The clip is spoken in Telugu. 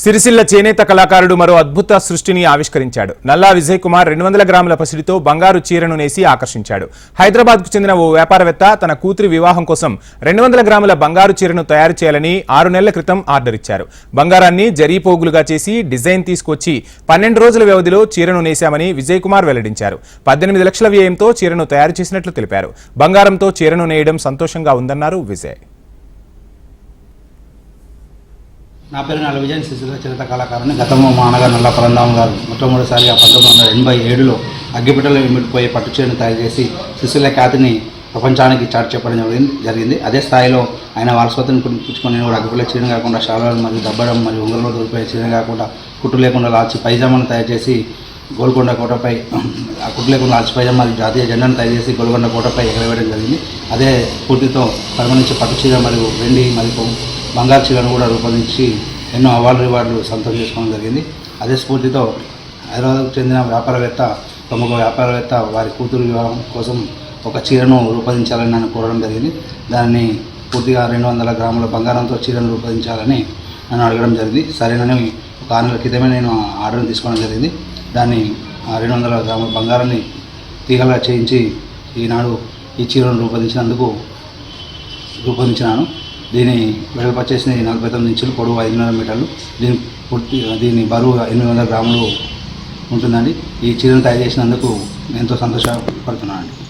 సిరిసిల్ల చేనేత కళాకారుడు మరో అద్భుత సృష్టిని ఆవిష్కరించాడు. నల్లా విజయ్ కుమార్ రెండు వందల గ్రాముల పసిడితో బంగారు చీరను నేసి ఆకర్షించాడు. హైదరాబాద్కు చెందిన ఓ వ్యాపారవేత్త తన కూతురి వివాహం కోసం రెండు వందల గ్రాముల బంగారు చీరను తయారు చేయాలని ఆరు నెలల క్రితం ఆర్డర్ ఇచ్చారు. బంగారాన్ని జరీ పోగులుగా చేసి డిజైన్ తీసుకొచ్చి పన్నెండు రోజుల వ్యవధిలో చీరను నేశామని విజయ్ కుమార్ వెల్లడించారు. పద్దెనిమిది లక్షల వ్యయంతో చీరను తయారు చేసినట్లు తెలిపారు. బంగారంతో చీరను నేయడం సంతోషంగా ఉందన్నారు విజయ్. నా పేరు నా విజయన్ శిశుల చరిత్ర కళాకారుని. గతంలో మా అన్నగారు నల్ల పరందాం గారు మొట్టమొదటిసారిగా పంతొమ్మిది వందల ఎనభై ఏడులో అగ్గిపెట్టలో ఇమిడిపోయే పట్టు చీరను తయారు చేసి శిశుల ఖ్యాతిని ప్రపంచానికి చాటు చెప్పడం జరిగింది జరిగింది. అదే స్థాయిలో ఆయన వారసత్వం పుచ్చుకొని నేను కూడా అగ్గిపెట్టె చీరను కాకుండా షాలాలు మరియు దబ్బడం మరియు ఉంగరంలో దొరికిపోయే చీరను కాకుండా కుట్టు లేకుండా లాల్చి పైజామాను తయారు చేసి గోల్కొండ కోటపై ఆ కుట్టు లేకుండా లాల్చి పైజామా మరియు జాతీయ జెండాను తయారు చేసి గోల్కొండ కోటపై ఎగరవేయడం జరిగింది. అదే స్ఫూర్తితో పరిమణించే పట్టు చీర మరియు వెండి మరియు బంగారు చీరను కూడా రూపొందించి ఎన్నో అవార్డు రివార్డులు సొంతం చేసుకోవడం జరిగింది. అదే స్ఫూర్తితో హైదరాబాద్కు చెందిన వ్యాపారవేత్త ప్రముఖ వ్యాపారవేత్త వారి కూతురు వివాహం కోసం ఒక చీరను రూపొందించాలని నన్ను కోరడం జరిగింది. దాన్ని పూర్తిగా రెండు వందల గ్రాముల బంగారంతో చీరను రూపొందించాలని నన్ను అడగడం జరిగింది. సరేనని ఒక ఆరు నెలల క్రితమే నేను ఆర్డర్ తీసుకోవడం జరిగింది. దాన్ని రెండు వందల గ్రాముల బంగారాన్ని తీగలా చేయించి ఈనాడు ఈ చీరను రూపొందించినందుకు రూపొందించినాను. దీని వెడల్పు వచ్చేసి నలభై తొమ్మిది ఇంచులు పొడవు ఐదున్నర మీటర్లు. దీని పూర్తి దీని బరువు ఎనిమిది వందల గ్రాములు ఉంటుందండి. ఈ చీరను తయారు చేసినందుకు ఎంతో సంతోషపడుతున్నాను అండి